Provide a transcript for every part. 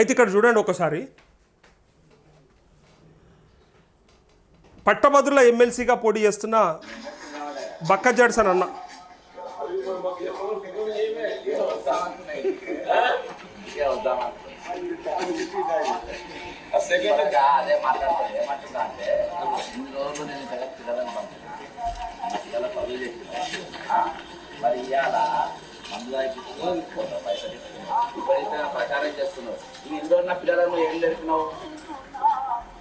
అయితే ఇక్కడ చూడండి ఒకసారి. పట్టభద్రుల ఎమ్మెల్సీగా పోటీ చేస్తున్న బక్క జడ్సన్ అన్న. అదే మాట్లాడతాను ఏమంటున్నా అంటే ఇన్ని రోజులు నేను ఇస్తున్నావు ప్రచారం చేస్తున్నావు? ఈ ఇందులో ఉన్న పిల్లలను ఏం జరిపినావు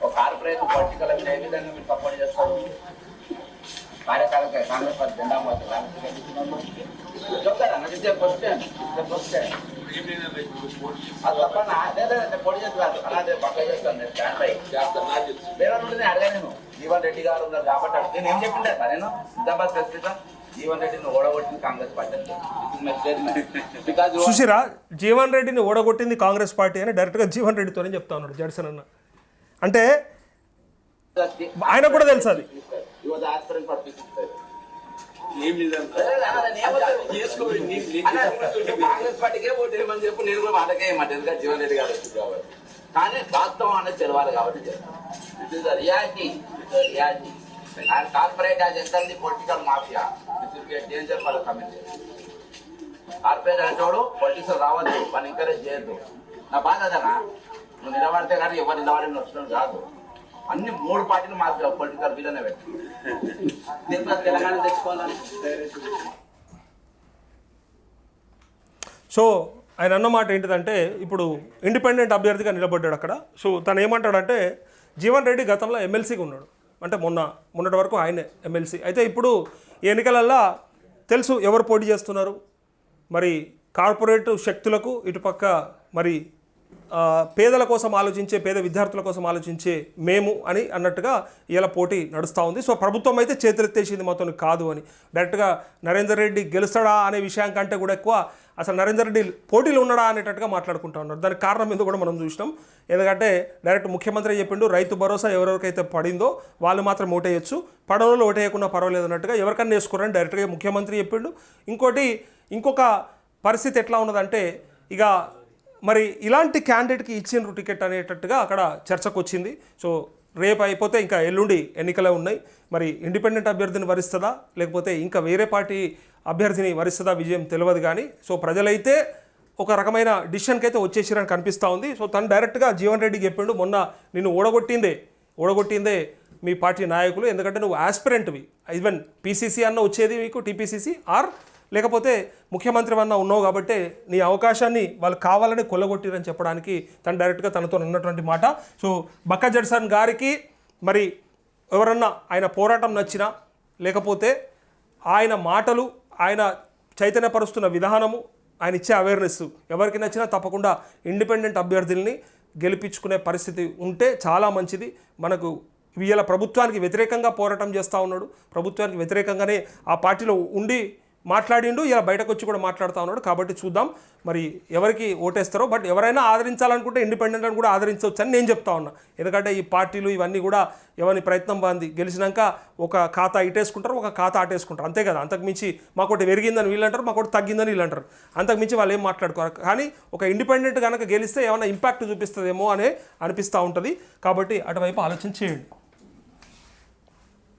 ఒక కార్పొరేట్ పొలిటికల్ మీద ఏ విధంగా మీరు తప్పని చేస్తారు? కార్యకాలక కాంగ్రెస్ పార్టీ జెండా పోతుంది చెప్తారా నాకు ఇచ్చే క్వశ్చన్ క్వశ్చన్ అది తప్ప అదే పొడి చేసి కాదు అలాగే పక్క చేస్తాను నేను. స్టాండ్ బై చేస్తాను నేను అడిగా నేను జీవన్ రెడ్డి గారు ఉన్నారు కాబట్టి నేను ఏం చెప్పిండే? నేను నిజామాబాద్ ప్రెసిడెంట్ జీవన్ రెడ్డిని ఓడగొట్టింది కాంగ్రెస్ పార్టీ బికాజ్ చూసిరా జీవన్ రెడ్డిని ఓడగొట్టింది కాంగ్రెస్ పార్టీ అని డైరెక్ట్గా జీవన్ రెడ్డితోనే చెప్తా ఉన్నాడు జడ్సన్ అన్న. అంటే ఆయన కూడా తెలుసు అది. కాంగ్రెస్ పార్టీకే ఓటు వేయమని చెప్పి నేను కూడా వాళ్ళకే ఏమంటే ఎందుకంటే జీవన్ రెడ్డి గారు వచ్చింది కాబట్టి. కానీ వాస్తవం అనేది తెలవాలి కాబట్టి it is reality reality and corporate as the political mafia will be danger for the community corporate అంటోడు politics రావద్దు వాళ్ళు ఎంకరేజ్ చేయొద్దు. నా బాధ అదనా? నువ్వు నిలబడితే కానీ ఎవరు నిలబడి వచ్చినాడు కాదు. అన్ని మూడు పార్టీలు మాఫియా పొలిటికల్ వీళ్ళనే పెట్టి. దీంట్లో తెలంగాణ తెచ్చుకోవాలని. సో ఆయన అన్నమాట ఏంటిదంటే ఇప్పుడు ఇండిపెండెంట్ అభ్యర్థిగా నిలబడ్డాడు అక్కడ. సో తను ఏమంటాడంటే జీవన్ రెడ్డి గతంలో ఎమ్మెల్సీగా ఉన్నాడు. అంటే మొన్న మొన్నటి వరకు ఆయనే ఎమ్మెల్సీ. అయితే ఇప్పుడు ఈ ఎన్నికలల్లో తెలుసు ఎవరు పోటీ చేస్తున్నారు. మరి కార్పొరేట్ శక్తులకు ఇటుపక్క మరి పేదల కోసం ఆలోచించే పేద విద్యార్థుల కోసం ఆలోచించే మేము అని అన్నట్టుగా ఇలా పోటీ నడుస్తూ ఉంది. సో ప్రభుత్వం అయితే చేతులెత్తేసింది మొత్తం కాదు అని. డైరెక్ట్గా నరేందర్ రెడ్డి గెలుస్తాడా అనే విషయం కంటే కూడా ఎక్కువ అసలు నరేందర్ రెడ్డి పోటీలు ఉన్నాడా అనేటట్టుగా మాట్లాడుకుంటా ఉన్నారు. దానికి కారణం ఏదో కూడా మనం చూసినాం. ఎందుకంటే డైరెక్ట్ ముఖ్యమంత్రి చెప్పిండు రైతు భరోసా ఎవరెవరికైతే పడిందో వాళ్ళు మాత్రం ఓటేయచ్చు. పడవలో ఓటేయకుండా పర్వాలేదు అన్నట్టుగా ఎవరికన్నా వేసుకోరని డైరెక్ట్గా ముఖ్యమంత్రి చెప్పిండు. ఇంకోటి ఇంకొక పరిస్థితి ఎట్లా ఉన్నదంటే ఇక మరి ఇలాంటి క్యాండిడేట్కి ఇచ్చిండ్రు టికెట్ అనేటట్టుగా అక్కడ చర్చకు వచ్చింది సో రేపు అయిపోతే ఇంకా ఎల్లుండి ఎన్నికలే ఉన్నాయి. మరి ఇండిపెండెంట్ అభ్యర్థిని వరిస్తుందా? లేకపోతే ఇంకా వేరే పార్టీ అభ్యర్థిని వరిస్తుందా విజయం తెలియదు కానీ సో ప్రజలైతే ఒక రకమైన డిసిషన్కి అయితే వచ్చేసిరని కనిపిస్తూ ఉంది. సో తను డైరెక్ట్గా జీవన్ రెడ్డికి చెప్పిండు మొన్న నిన్ను ఓడగొట్టిందే ఓడగొట్టిందే మీ పార్టీ నాయకులు. ఎందుకంటే నువ్వు ఆస్పిరెంట్వి ఈవెన్ పీసీసీ అన్న వచ్చేది మీకు టీపీసీసీ ఆర్ లేకపోతే ముఖ్యమంత్రి అన్న ఉన్నావు కాబట్టి నీ అవకాశాన్ని వాళ్ళు కావాలని కొల్లగొట్టిరని చెప్పడానికి తను డైరెక్ట్గా తనతో ఉన్నటువంటి మాట. సో బక్క జడ్సన్ గారికి మరి ఎవరన్నా ఆయన పోరాటం నచ్చినా లేకపోతే ఆయన మాటలు ఆయన చైతన్యపరుస్తున్న విధానము ఆయన ఇచ్చే అవేర్నెస్ ఎవరికి నచ్చినా తప్పకుండా ఇండిపెండెంట్ అభ్యర్థుల్ని గెలిపించుకునే పరిస్థితి ఉంటే చాలా మంచిది. మనకు వీళ్ళ ప్రభుత్వానికి వ్యతిరేకంగా పోరాటం చేస్తూ ఉన్నాడు. ప్రభుత్వానికి వ్యతిరేకంగానే ఆ పార్టీలో ఉండి మాట్లాడిండు ఇలా బయటకు వచ్చి కూడా మాట్లాడుతూ ఉన్నాడు. కాబట్టి చూద్దాం మరి ఎవరికి ఓటేస్తారో. బట్ ఎవరైనా ఆదరించాలనుకుంటే ఇండిపెండెంట్ అని కూడా ఆదరించవచ్చు అని నేను చెప్తా ఉన్నా. ఎందుకంటే ఈ పార్టీలు ఇవన్నీ కూడా ఎవరిని ప్రయత్నం బాంది గెలిచినాక ఒక ఖాతా ఇటేసుకుంటారు ఒక ఖాతా అటేసుకుంటారు అంతే కదా. అంతకుమించి మాకోటి పెరిగిందని వీళ్ళు అంటారు మాకోటి తగ్గిందని వీళ్ళు అంటారు అంతకుమించి వాళ్ళు ఏం మాట్లాడుకోరు. కానీ ఒక ఇండిపెండెంట్ కనుక గెలిస్తే ఏమైనా ఇంపాక్ట్ చూపిస్తుందేమో అనే అనిపిస్తూ ఉంటుంది. కాబట్టి అటువైపు ఆలోచన చేయండి.